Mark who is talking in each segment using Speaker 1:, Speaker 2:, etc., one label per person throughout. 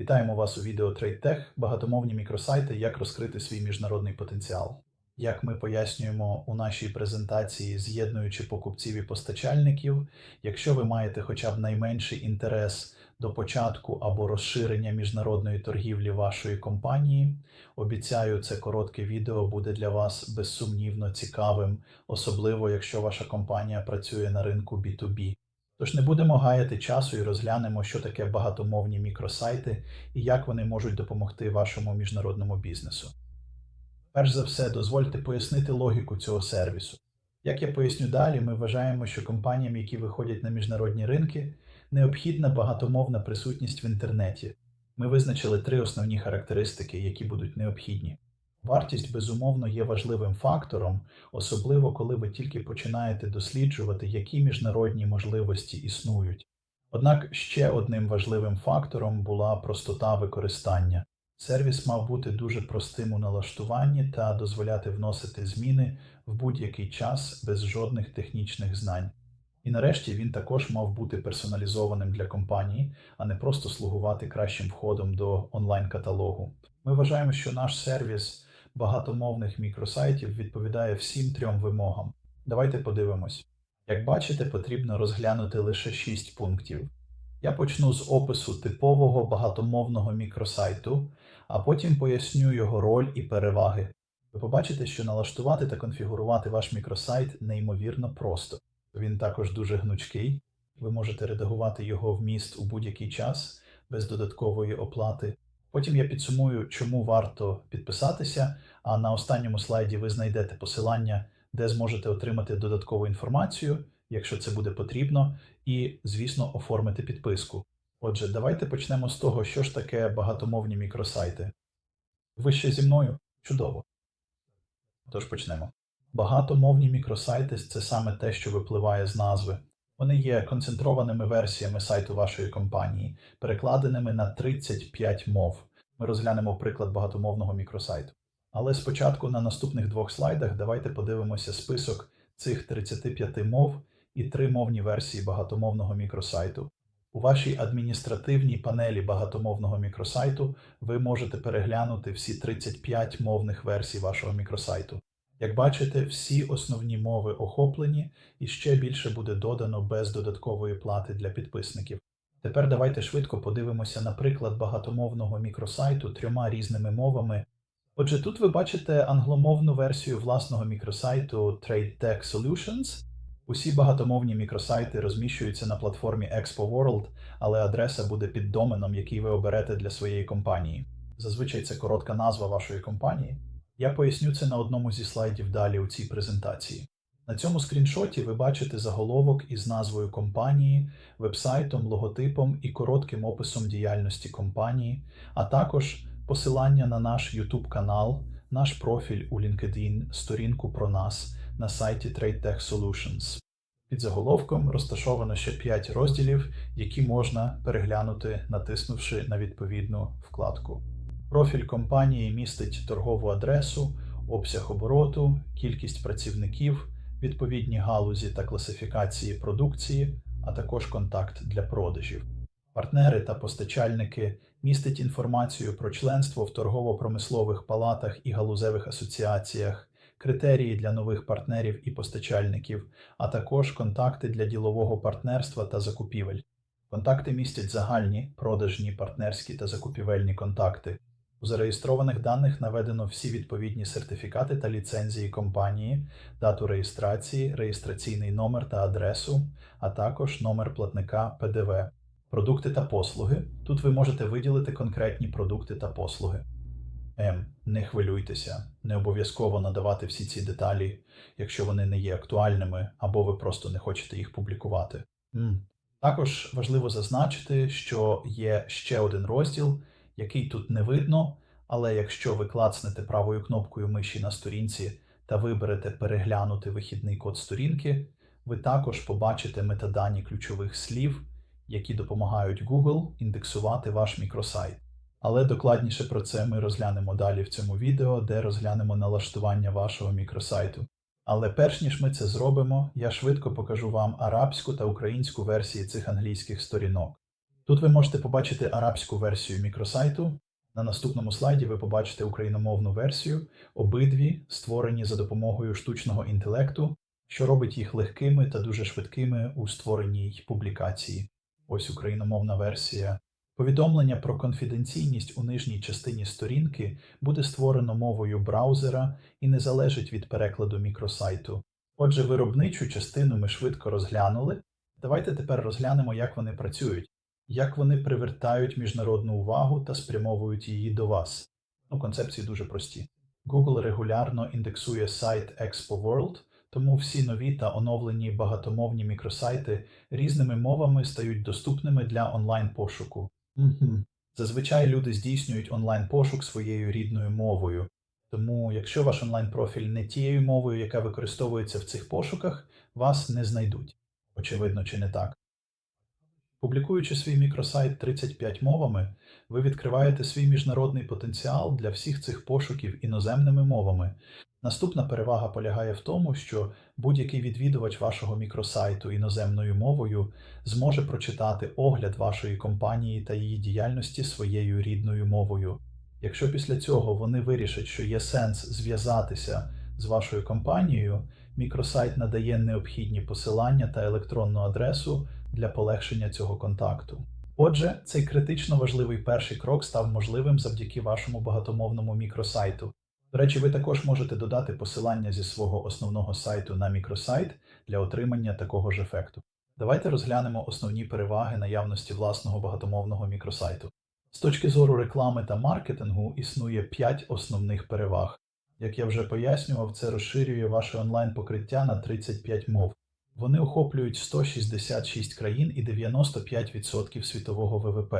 Speaker 1: Вітаємо вас у відео TradeTech, багатомовні мікросайти, як розкрити свій міжнародний потенціал. Як ми пояснюємо у нашій презентації, з'єднуючи покупців і постачальників, якщо ви маєте хоча б найменший інтерес до початку або розширення міжнародної торгівлі вашої компанії, обіцяю, це коротке відео буде для вас безсумнівно цікавим, особливо якщо ваша компанія працює на ринку B2B. Тож не будемо гаяти часу і розглянемо, що таке багатомовні мікросайти і як вони можуть допомогти вашому міжнародному бізнесу. Перш за все, дозвольте пояснити логіку цього сервісу. Як я поясню далі, ми вважаємо, що компаніям, які виходять на міжнародні ринки, необхідна багатомовна присутність в інтернеті. Ми визначили три основні характеристики, які будуть необхідні. Вартість, безумовно, є важливим фактором, особливо коли ви тільки починаєте досліджувати, які міжнародні можливості існують. Однак ще одним важливим фактором була простота використання. Сервіс мав бути дуже простим у налаштуванні та дозволяти вносити зміни в будь-який час без жодних технічних знань. І нарешті він також мав бути персоналізованим для компанії, а не просто слугувати кращим входом до онлайн-каталогу. Ми вважаємо, що наш сервіс багатомовних мікросайтів відповідає всім трьом вимогам. Давайте подивимось. Як бачите, потрібно розглянути лише 6 пунктів. Я почну з опису типового багатомовного мікросайту, а потім поясню його роль і переваги. Ви побачите, що налаштувати та конфігурувати ваш мікросайт неймовірно просто. Він також дуже гнучкий. Ви можете редагувати його вміст у будь-який час без додаткової оплати. Потім я підсумую, чому варто підписатися, а на останньому слайді ви знайдете посилання, де зможете отримати додаткову інформацію, якщо це буде потрібно, і, звісно, оформити підписку. Отже, давайте почнемо з того, що ж таке багатомовні мікросайти. Ви ще зі мною? Чудово. Тож почнемо. Багатомовні мікросайти це саме те, що випливає з назви. Вони є концентрованими версіями сайту вашої компанії, перекладеними на 35 мов. Ми розглянемо приклад багатомовного мікросайту. Але спочатку на наступних двох слайдах давайте подивимося список цих 35 мов і три мовні версії багатомовного мікросайту. У вашій адміністративній панелі багатомовного мікросайту ви можете переглянути всі 35 мовних версій вашого мікросайту. Як бачите, всі основні мови охоплені і ще більше буде додано без додаткової плати для підписників. Тепер давайте швидко подивимося на приклад багатомовного мікросайту трьома різними мовами. Отже, тут ви бачите англомовну версію власного мікросайту TradeTech Solutions. Усі багатомовні мікросайти розміщуються на платформі Expo World, але адреса буде під доменом, який ви оберете для своєї компанії. Зазвичай це коротка назва вашої компанії. Я поясню це на одному зі слайдів далі у цій презентації. На цьому скріншоті ви бачите заголовок із назвою компанії, вебсайтом, логотипом і коротким описом діяльності компанії, а також посилання на наш YouTube канал, наш профіль у LinkedIn, сторінку про нас на сайті TradeTech Solutions. Під заголовком розташовано ще 5 розділів, які можна переглянути, натиснувши на відповідну вкладку. Профіль компанії містить торгову адресу, обсяг обороту, кількість працівників, відповідні галузі та класифікації продукції, а також контакт для продажів. Партнери та постачальники містять інформацію про членство в торгово-промислових палатах і галузевих асоціаціях, критерії для нових партнерів і постачальників, а також контакти для ділового партнерства та закупівель. Контакти містять загальні, продажні, партнерські та закупівельні контакти. У зареєстрованих даних наведено всі відповідні сертифікати та ліцензії компанії, дату реєстрації, реєстраційний номер та адресу, а також номер платника ПДВ. Продукти та послуги. Тут ви можете виділити конкретні продукти та послуги. М. Не хвилюйтеся, не обов'язково надавати всі ці деталі, якщо вони не є актуальними або ви просто не хочете їх публікувати. М. Також важливо зазначити, що є ще один розділ, який тут не видно, але якщо ви клацнете правою кнопкою миші на сторінці та виберете переглянути вихідний код сторінки, ви також побачите метадані ключових слів, які допомагають Google індексувати ваш мікросайт. Але докладніше про це ми розглянемо далі в цьому відео, де розглянемо налаштування вашого мікросайту. Але перш ніж ми це зробимо, я швидко покажу вам арабську та українську версії цих англійських сторінок. Тут ви можете побачити арабську версію мікросайту. На наступному слайді ви побачите україномовну версію, обидві створені за допомогою штучного інтелекту, що робить їх легкими та дуже швидкими у створеній публікації. Ось україномовна версія. Повідомлення про конфіденційність у нижній частині сторінки буде створено мовою браузера і не залежить від перекладу мікросайту. Отже, виробничу частину ми швидко розглянули. Давайте тепер розглянемо, як вони працюють, як вони привертають міжнародну увагу та спрямовують її до вас. Ну, концепції дуже прості. Google регулярно індексує сайт Expo World, тому всі нові та оновлені багатомовні мікросайти різними мовами стають доступними для онлайн-пошуку. Угу. Зазвичай люди здійснюють онлайн-пошук своєю рідною мовою. Тому, якщо ваш онлайн-профіль не тією мовою, яка використовується в цих пошуках, вас не знайдуть. Очевидно, чи не так. Публікуючи свій мікросайт 35 мовами, ви відкриваєте свій міжнародний потенціал для всіх цих пошуків іноземними мовами. Наступна перевага полягає в тому, що будь-який відвідувач вашого мікросайту іноземною мовою зможе прочитати огляд вашої компанії та її діяльності своєю рідною мовою. Якщо після цього вони вирішать, що є сенс зв'язатися з вашою компанією, мікросайт надає необхідні посилання та електронну адресу для полегшення цього контакту. Отже, цей критично важливий перший крок став можливим завдяки вашому багатомовному мікросайту. До речі, ви також можете додати посилання зі свого основного сайту на мікросайт для отримання такого ж ефекту. Давайте розглянемо основні переваги наявності власного багатомовного мікросайту. З точки зору реклами та маркетингу існує 5 основних переваг. Як я вже пояснював, це розширює ваше онлайн-покриття на 35 мов. Вони охоплюють 166 країн і 95% світового ВВП.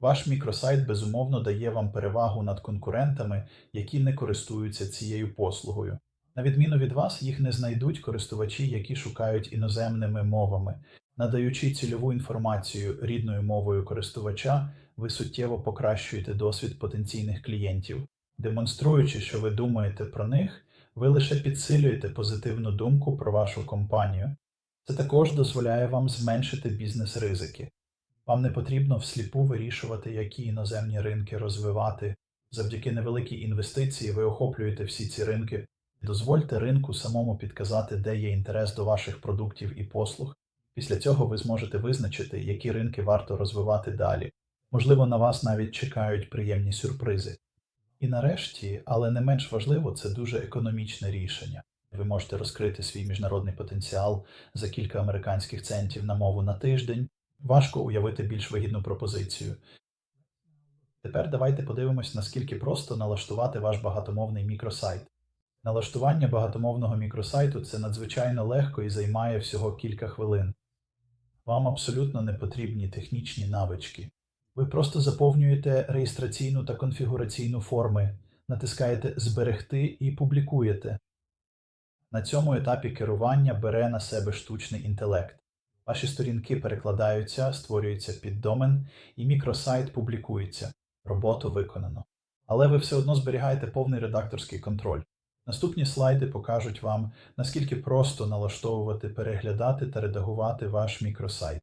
Speaker 1: Ваш мікросайт безумовно дає вам перевагу над конкурентами, які не користуються цією послугою. На відміну від вас, їх не знайдуть користувачі, які шукають іноземними мовами. Надаючи цільову інформацію рідною мовою користувача, ви суттєво покращуєте досвід потенційних клієнтів. Демонструючи, що ви думаєте про них, ви лише підсилюєте позитивну думку про вашу компанію. Це також дозволяє вам зменшити бізнес-ризики. Вам не потрібно всліпу вирішувати, які іноземні ринки розвивати. Завдяки невеликій інвестиції ви охоплюєте всі ці ринки. Дозвольте ринку самому підказати, де є інтерес до ваших продуктів і послуг. Після цього ви зможете визначити, які ринки варто розвивати далі. Можливо, на вас навіть чекають приємні сюрпризи. І нарешті, але не менш важливо, це дуже економічне рішення. Ви можете розкрити свій міжнародний потенціал за кілька американських центів на мову на тиждень. Важко уявити більш вигідну пропозицію. Тепер давайте подивимось, наскільки просто налаштувати ваш багатомовний мікросайт. Налаштування багатомовного мікросайту це надзвичайно легко і займає всього кілька хвилин. Вам абсолютно не потрібні технічні навички. Ви просто заповнюєте реєстраційну та конфігураційну форми, натискаєте Зберегти і публікуєте. На цьому етапі керування бере на себе штучний інтелект. Ваші сторінки перекладаються, створюється піддомен, і мікросайт публікується. Роботу виконано. Але ви все одно зберігаєте повний редакторський контроль. Наступні слайди покажуть вам, наскільки просто налаштовувати, переглядати та редагувати ваш мікросайт.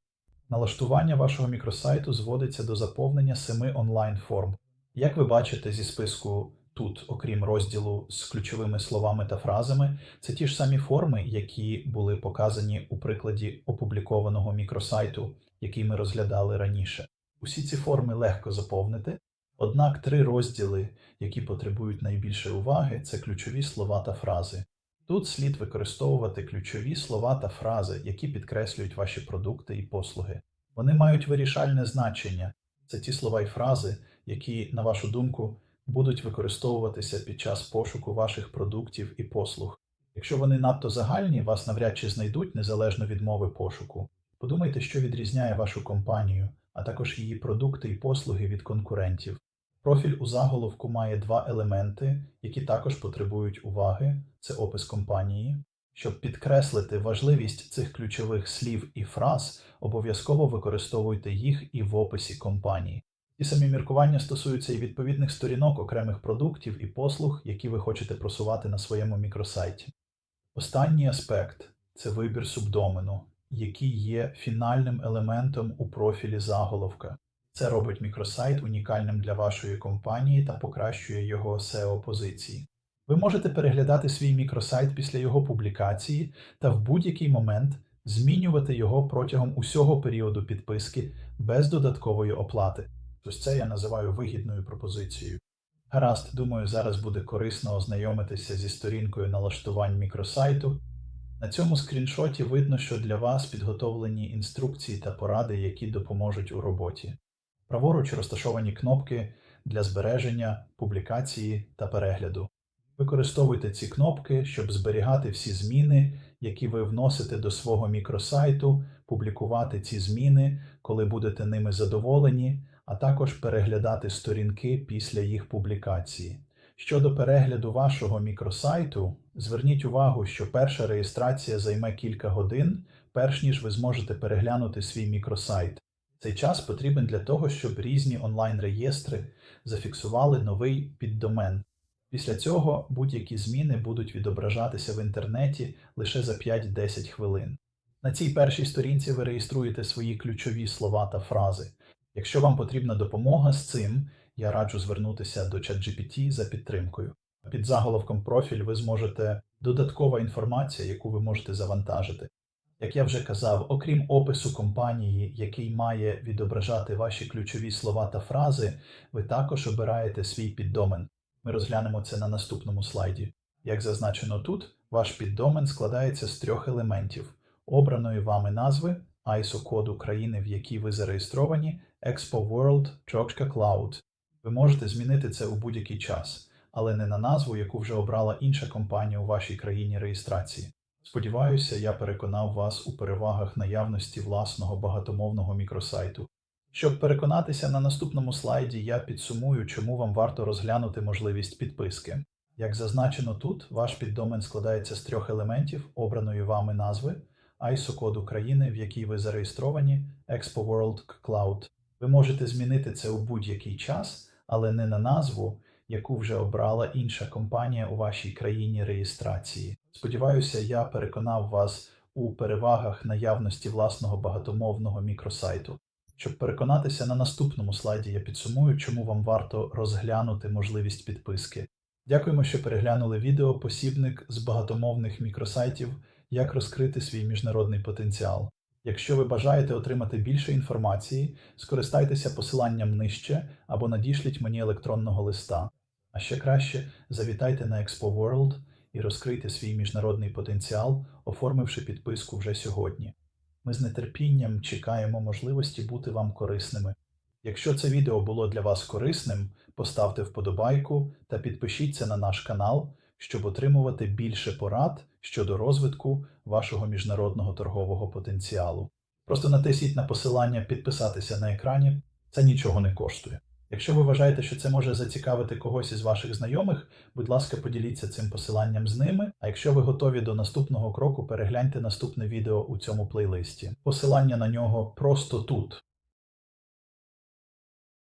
Speaker 1: Налаштування вашого мікросайту зводиться до заповнення семи онлайн-форм. Як ви бачите зі списку тут, окрім розділу з ключовими словами та фразами, це ті ж самі форми, які були показані у прикладі опублікованого мікросайту, який ми розглядали раніше. Усі ці форми легко заповнити, однак три розділи, які потребують найбільше уваги, це ключові слова та фрази. Тут слід використовувати ключові слова та фрази, які підкреслюють ваші продукти і послуги. Вони мають вирішальне значення. Це ті слова і фрази, які, на вашу думку, будуть використовуватися під час пошуку ваших продуктів і послуг. Якщо вони надто загальні, вас навряд чи знайдуть незалежно від мови пошуку. Подумайте, що відрізняє вашу компанію, а також її продукти і послуги від конкурентів. Профіль у заголовку має два елементи, які також потребують уваги: це опис компанії. Щоб підкреслити важливість цих ключових слів і фраз, обов'язково використовуйте їх і в описі компанії. Ті самі міркування стосуються і відповідних сторінок окремих продуктів і послуг, які ви хочете просувати на своєму мікросайті. Останній аспект це вибір субдомену. які є фінальним елементом у профілі заголовка. Це робить мікросайт унікальним для вашої компанії та покращує його SEO позиції. Ви можете переглядати свій мікросайт після його публікації та в будь-який момент змінювати його протягом усього періоду підписки без додаткової оплати. Ось це я називаю вигідною пропозицією. Гаразд, думаю, зараз буде корисно ознайомитися зі сторінкою налаштувань мікросайту. На цьому скріншоті видно, що для вас підготовлені інструкції та поради, які допоможуть у роботі. Праворуч розташовані кнопки для збереження, публікації та перегляду. Використовуйте ці кнопки, щоб зберігати всі зміни, які ви вносите до свого мікросайту, публікувати ці зміни, коли будете ними задоволені, а також переглядати сторінки після їх публікації. Щодо перегляду вашого мікросайту, зверніть увагу, що перша реєстрація займе кілька годин, перш ніж ви зможете переглянути свій мікросайт. Цей час потрібен для того, щоб різні онлайн-реєстри зафіксували новий піддомен. Після цього будь-які зміни будуть відображатися в інтернеті лише за 5-10 хвилин. На цій першій сторінці ви реєструєте свої ключові слова та фрази. Якщо вам потрібна допомога з цим, я раджу звернутися до ChatGPT за підтримкою. Під заголовком профіль ви зможете додаткова інформація, яку ви можете завантажити. Як я вже казав, окрім опису компанії, який має відображати ваші ключові слова та фрази, ви також обираєте свій піддомен. Ми розглянемо це на наступному слайді. Як зазначено тут, ваш піддомен складається з трьох елементів: обраної вами назви, ISO коду країни, в якій ви зареєстровані, expoworld.cloud. Ви можете змінити це у будь-який час, але не на назву, яку вже обрала інша компанія у вашій країні реєстрації. Сподіваюся, я переконав вас у перевагах наявності власного багатомовного мікросайту. Щоб переконатися на наступному слайді, я підсумую, чому вам варто розглянути можливість підписки. Як зазначено тут, ваш піддомен складається з трьох елементів обраної вами назви, ISO коду країни, в якій ви зареєстровані, Expo World Cloud. Ви можете змінити це у будь-який час, але не на назву, яку вже обрала інша компанія у вашій країні реєстрації. Сподіваюся, я переконав вас у перевагах наявності власного багатомовного мікросайту. Щоб переконатися на наступному слайді, я підсумую, чому вам варто розглянути можливість підписки. Дякуємо, що переглянули відео посібник з багатомовних мікросайтів, як розкрити свій міжнародний потенціал. Якщо ви бажаєте отримати більше інформації, скористайтеся посиланням нижче або надішліть мені електронного листа. А ще краще завітайте на Expo World і розкрийте свій міжнародний потенціал, оформивши підписку вже сьогодні. Ми з нетерпінням чекаємо можливості бути вам корисними. Якщо це відео було для вас корисним, поставте вподобайку та підпишіться на наш канал, щоб отримувати більше порад щодо розвитку вашого міжнародного торгового потенціалу. Просто натисніть на посилання підписатися на екрані, це нічого не коштує. Якщо ви вважаєте, що це може зацікавити когось із ваших знайомих, будь ласка, поділіться цим посиланням з ними. А якщо ви готові до наступного кроку, перегляньте наступне відео у цьому плейлисті. Посилання на нього просто тут.